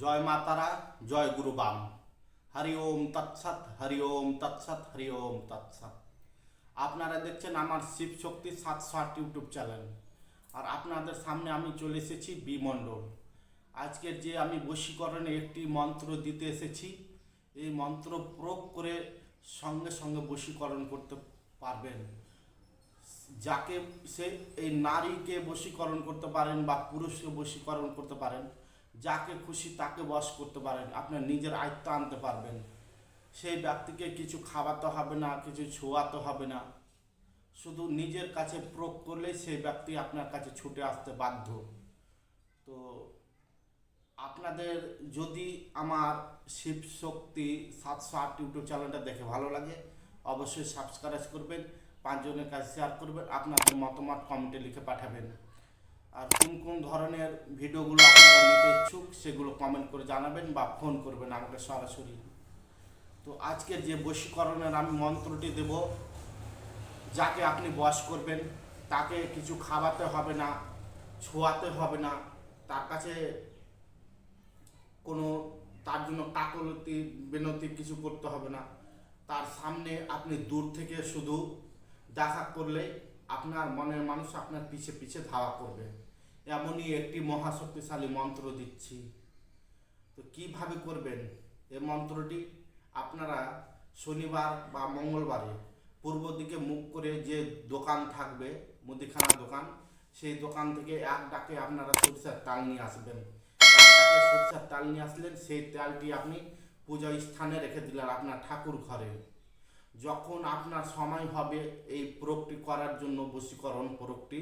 জয় মা তারা, জয় গুরু বাম। হরি ওম তৎসৎ, হরি ওম তৎসৎ, হরি ওম তৎসৎ। আপনারা দেখছেন আমার শিব শক্তি সাতশো আট ইউটিউব চ্যানেল। আর আপনাদের সামনে আমি চলে এসেছি বিমণ্ডল আজকের যে আমি বশীকরণে একটি মন্ত্র দিতে এসেছি, এই মন্ত্র প্রয়োগ করে সঙ্গে সঙ্গে বশীকরণ করতে পারবেন। যাকে সে, এই নারীকে বশীকরণ করতে পারেন বা পুরুষকে বশীকরণ করতে পারেন যাকে খুশি তাকে বশ করতে পারেন, আপনার নিজের আয়ত্ত আনতে পারবেন। সেই ব্যক্তিকে কিছু খাওয়াতে হবে না, কিছু ছোঁয়াতে হবে না। শুধু নিজের কাছে প্রয়োগ করলেই সেই ব্যক্তি আপনার কাছে ছুটে আসতে বাধ্য। তো আপনাদের যদি আমার শিব শক্তি সাতশো আট ইউটিউব চ্যানেলটা দেখে ভালো লাগে, অবশ্যই সাবস্ক্রাইব করবেন, পাঁচজনের কাছে শেয়ার করবেন, আপনাদের মতামত কমেন্টে লিখে পাঠাবেন। আর কোন কোন ধরনের ভিডিওগুলো আপনারা নিতে সেগুলো কমেন্ট করে জানাবেন বা ফোন করবেন আমাকে সরাসরি। তো আজকের যে বশীকরণের আমি মন্ত্রটি দেব, যাকে আপনি বশ করবেন, তাকে কিছু খাওয়াতে হবে না, ছোঁয়াতে হবে না, তার কাছে কোনো, তার জন্য কাকলতি, বিনতি কিছু করতে হবে না। তার সামনে আপনি দূর থেকে শুধু দেখা করলে আপনার মনের মানুষ আপনার পিছে পিছে ধাওয়া করবে। এমনই একটি মহাশক্তিশালী মন্ত্র দিচ্ছি। তো কীভাবে করবেন? এই মন্ত্রটি আপনারা শনিবার বা মঙ্গলবারে পূর্ব দিকে মুখ করে যে দোকান থাকবে মুদিখানা দোকান, সেই দোকান থেকে এক ডাকে আপনারা সরিষার তাল নিয়ে আসবেন। এক ডাকে সরিষার তাল নিয়ে আসলেন, সেই তালটি আপনি পূজা স্থানে রেখে দিলেন আপনার ঠাকুর ঘরে। যখন আপনার সময় হবে এই প্রয়োগটি করার জন্য, বশীকরণ প্রয়োগটি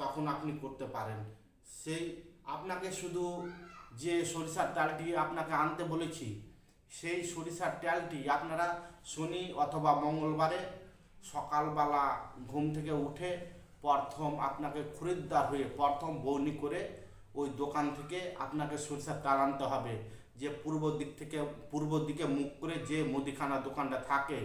তখন আপনি করতে পারেন। সেই আপনাকে শুধু যে সরিষার ডালটি আপনাকে আনতে বলেছি, সেই সরিষার ডালটি আপনারা শনি অথবা মঙ্গলবারে সকালবেলা ঘুম থেকে উঠে প্রথম আপনাকে খরিদ্দার হয়ে প্রথম বৌনি করে ওই দোকান থেকে আপনাকে সরিষার ডাল আনতে হবে। যে পূর্ব দিক থেকে, পূর্ব দিকে মুখ করে যে মুদিখানা দোকানটা থাকে,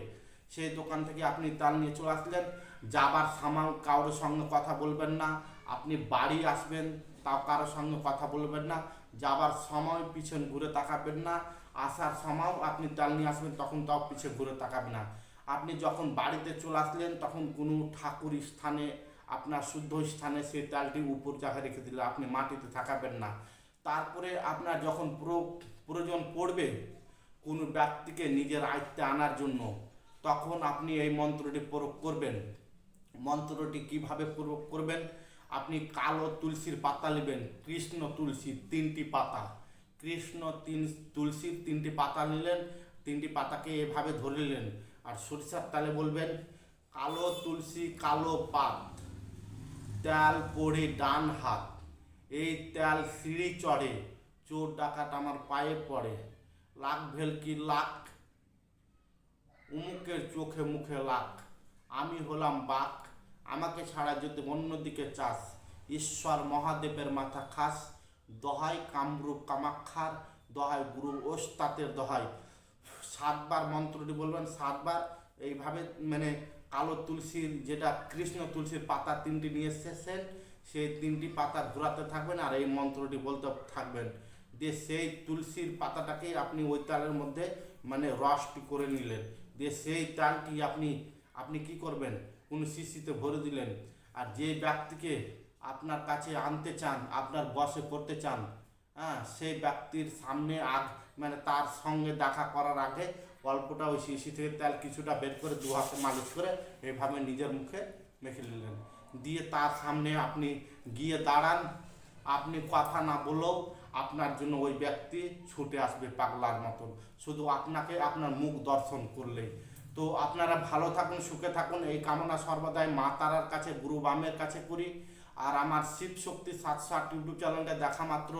সেই দোকান থেকে আপনি তাল নিয়ে চলে আসলেন। যাবার সামান কারোর সঙ্গে কথা বলবেন না, আপনি বাড়ি আসবেন, তাও কারোর সঙ্গে কথা বলবেন না। যাবার সময় পিছন ঘুরে তাকাবেন না, আসার সময়ও আপনি তাল নিয়ে আসবেন, তখন তাও পিছে ঘুরে তাকাবেন না। আপনি যখন বাড়িতে চলে আসলেন, তখন কোনো ঠাকুর স্থানে, আপনার শুদ্ধ স্থানে সেই তালটি উপর জায়গায় রেখে দিলে আপনি মাটিতে থাকাবেন না। তারপরে আপনার যখন প্রো- প্রয়োজন পড়বে কোনো ব্যক্তিকে নিজের আয়ত্তে আনার জন্য, তখন আপনি এই মন্ত্রটি প্রয়োগ করবেন। মন্ত্রটি কীভাবে প্রয়োগ করবেন? আপনি কালো তুলসীর পাতা নেবেন, কৃষ্ণ তুলসীর তিনটি পাতা। কৃষ্ণ তিন তুলসীর তিনটি পাতা নিলেন, তিনটি পাতাকে এভাবে ধরে নিলেন। আর সরিষার তালে বলবেন, কালো তুলসী, কালো পাত, তেল পড়ে ডান হাত। এই তেল সিঁড়ি চড়ে, চোর ডাকাত আমার পায়ে পড়ে। লাখ ভেলকি লাখ? উমুকের চোখে মুখে লাখ। আমি হলাম বাক আমাকে ছাড়া যদি অন্যদিকে চাস, ঈশ্বর মহাদেবের মাথা খাস। দহাই কামরূপ কামাক্ষার, দহাই গুরু ওস্তাতের দহাই। সাতবার মন্ত্রটি বলবেন, সাতবার। এইভাবে মানে কালো তুলসীর যেটা কৃষ্ণ তুলসীর পাতা তিনটি নিয়ে এসেছেন, সেই তিনটি পাতা ঘোরাতে থাকবেন আর এই মন্ত্রটি বলতে থাকবেন। দিয়ে সেই তুলসীর পাতাটাকে আপনি ওই তালের মধ্যে মানে রসটি করে নিলেন। দিয়ে সেই তালটি আপনি আপনি কি করবেন? কোনো শিশিতে ভরে দিলেন। আর যে ব্যক্তিকে আপনার কাছে আনতে চান, আপনার বসে করতে চান হ্যাঁ সেই ব্যক্তির সামনে আগ মানে তার সঙ্গে দেখা করার আগে অল্পটা ওই শিশি থেকে তেল কিছুটা বের করে দু হাতে মালিশ করে এভাবে নিজের মুখে মেখে নিলেন। দিয়ে তার সামনে আপনি গিয়ে দাঁড়ান। আপনি কথা না বলেও আপনার জন্য ওই ব্যক্তি ছুটে আসবে পাগলার মতন। শুধু আপনাকে আপনার মুখ দর্শন করলেই। তো আপনারা ভালো থাকুন, সুখে থাকুন। এই কামনা সর্বদাই মা তারার কাছে, গুরু বামের কাছে করি। আর আমার শিব শক্তি সাতশো আট ইউটিউব চ্যানেলটা দেখা মাত্র।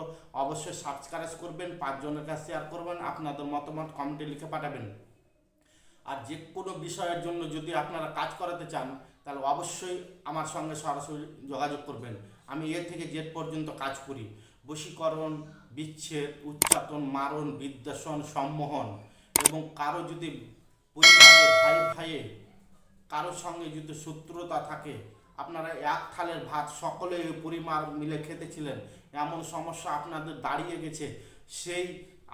অবশ্যই সাবস্ক্রাইব করবেন, পাঁচজনের কাছে শেয়ার করবেন, আপনাদের মতামত কমেন্টে লিখে পাঠাবেন। আর যে কোনো বিষয়ের জন্য যদি আপনারা কাজ করাতে চান, তাহলে অবশ্যই আমার সঙ্গে সরাসরি যোগাযোগ করবেন। আমি এ থেকে জেড পর্যন্ত কাজ করি। বশীকরণ, বিচ্ছেদ উচ্চাটন মারণ, বিদ্বেষণ, সম্মোহন এবং কারও যদি পরিবারে ভাই ভাইয়ে কারোর সঙ্গে যদি শত্রুতা থাকে, আপনারা এক থালের ভাত সকলে পরিবার মিলে খেতেছিলেন। এমন সমস্যা আপনাদের দাঁড়িয়ে গেছে, সেই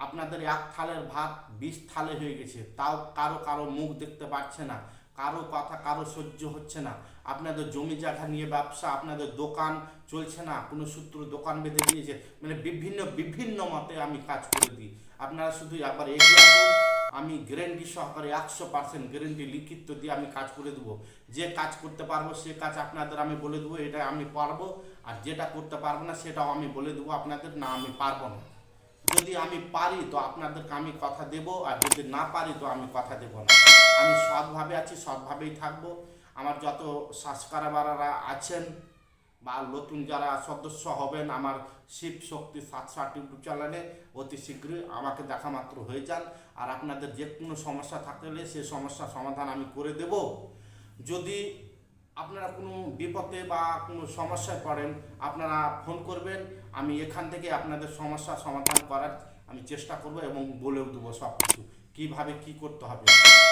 আপনাদের এক থালের ভাত বিশ থালে হয়ে গেছে। তাও কারও কারও মুখ দেখতে পাচ্ছে না, কারও কথা কারও সহ্য হচ্ছে না। আপনাদের জমি জায়গা নিয়ে ব্যবসা, আপনাদের দোকান চলছে না, কোনো সূত্র দোকান বেঁধে দিয়েছে। মানে বিভিন্ন বিভিন্ন মতে আমি কাজ করে দিই। আপনারা শুধু একবার এগিয়ে আসুন। আমি গ্যারেন্টি সহকারে একশো পার্সেন্ট গ্যারেন্টি লিখিত দিয়ে আমি কাজ করে দেবো। যে কাজ করতে পারব, সে কাজ আপনাদের আমি বলে দেবো, এটা আমি পারব। আর যেটা করতে পারব না, সেটাও আমি বলে দেবো আপনাদের, না আমি পারব না। যদি আমি পারি, তো আপনাদেরকে আমি কথা দেব, আর যদি না পারি, তো আমি কথা দেব না। আমি সৎভাবে আছি, সৎভাবেই থাকব। আমার যত সাবস্ক্রাইবাররা আছেন বা নতুন যারা সদস্য হবেন, আমার শিব শক্তি সাতষাট ইউটিউব চ্যানেলে অতি শীঘ্রই আমাকে দেখা মাত্র হয়ে যান। আর আপনাদের যে কোনো সমস্যা থাকলে সে সমস্যার সমাধান আমি করে দেব। যদি আপনারা কোনো বিপদে বা কোনো সমস্যায় পড়েন, আপনারা ফোন করবেন, আমি এখান থেকে আপনাদের সমস্যা সমাধান করার আমি চেষ্টা করব এবং বলেও দেবো সব কিছু কীভাবে কী করতে হবে?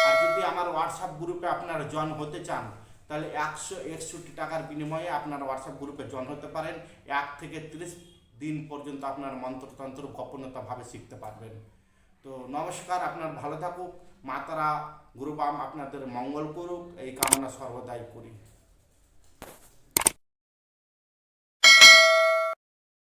আর যদি আমার হোয়াটসঅ্যাপ গ্রুপে আপনারা জয়েন হতে চান তাহলে একশো একষট্টি টাকার বিনিময়ে আপনার হোয়াটসঅ্যাপ গ্রুপে জয়েন হতে পারেন। এক থেকে তিরিশ দিন পর্যন্ত আপনার মন্ত্রতন্ত্র গোপনীয়তাভাবে শিখতে পারবেন। তো নমস্কার, আপনার ভালো থাকুক। মাতারা, গুরুবাম, আপনাদের মঙ্গল করুক। এই কামনা সর্বদাই করি।